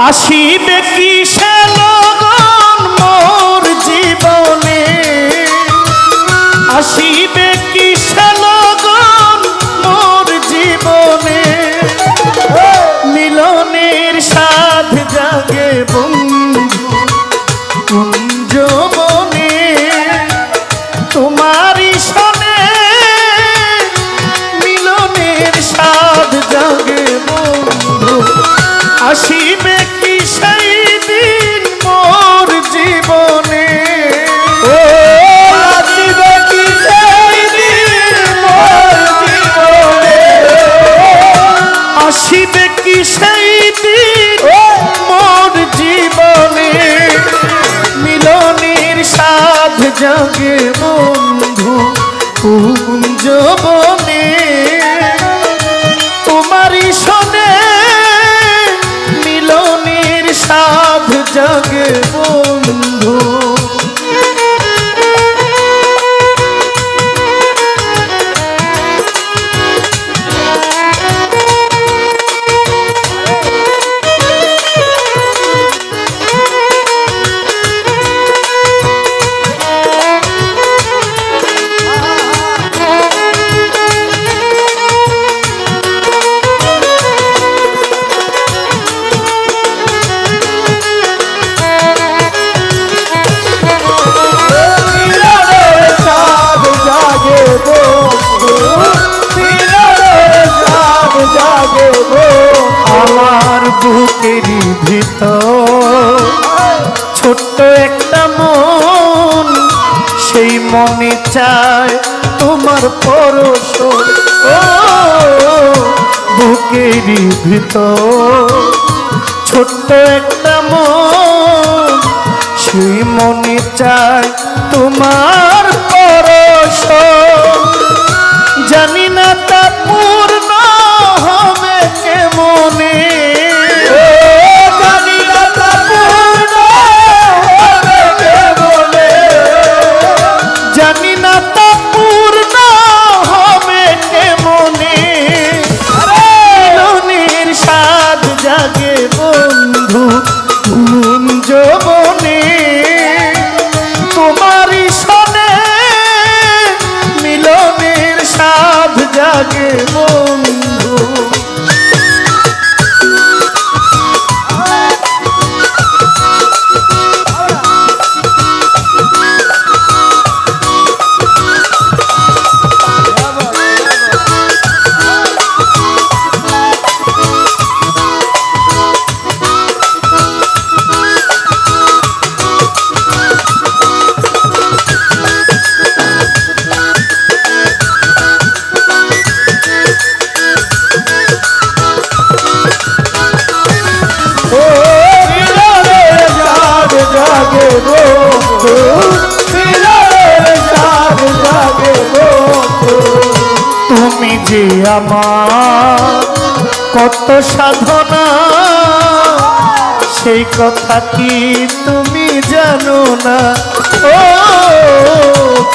আসিবে কি সে লগন মোর জীবনে? আসিবে কি সে মোর জীবনে? মিলনের সাধ জাগে বন্ধু বুকেরই ভিতর। ছোট্ট একটা মন, সেই মনে চায় তোমার পরশ বুকেরই ভিতর। ছোট্ট একটা মন, সেই মনে চায় তোমার বন্ধু যে আমার। কত সাধনা, সেই কথা কি তুমি জানো না? ও,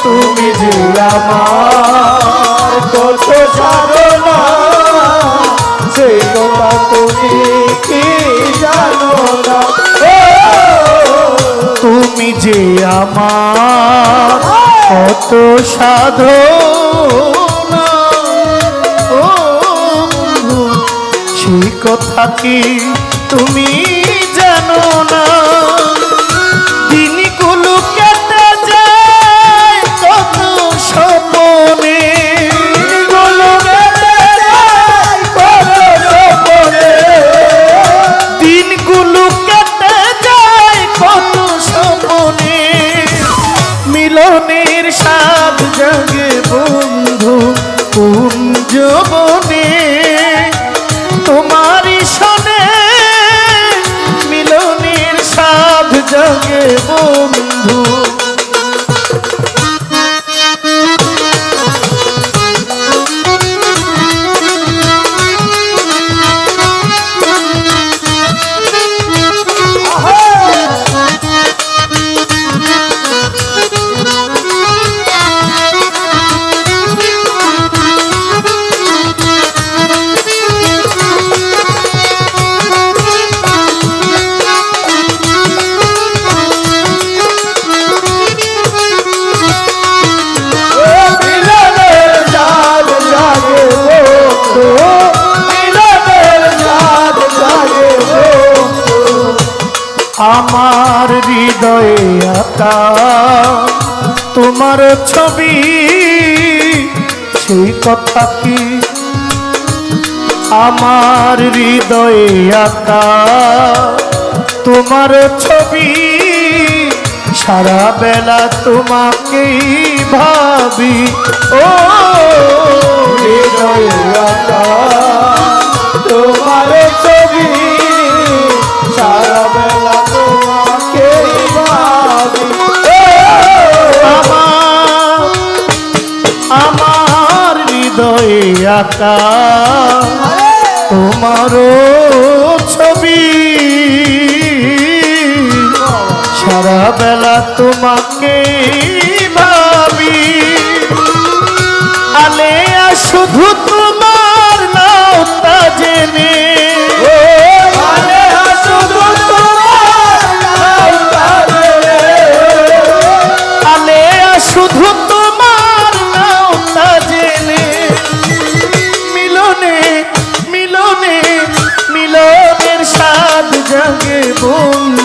তুমি যে আমার কত সাধনা, সেই কথা তুমি কি জানো না? তুমি যে আমার কত সাধনা সেই কথা কি? তুমি আমার হৃদয়ে আঁকা তোমার ছবি, সেই কথা কি? আমার হৃদয়ে তোমার ছবি সারা বেলা তোমাকেই ভাবি। ও, হৃদয়ে আঁকা তোমার আঁকা তোমারও ছবি। সারা বেলা তোমাকে ভাবি। আলে শুধু জাগে বন্ধু।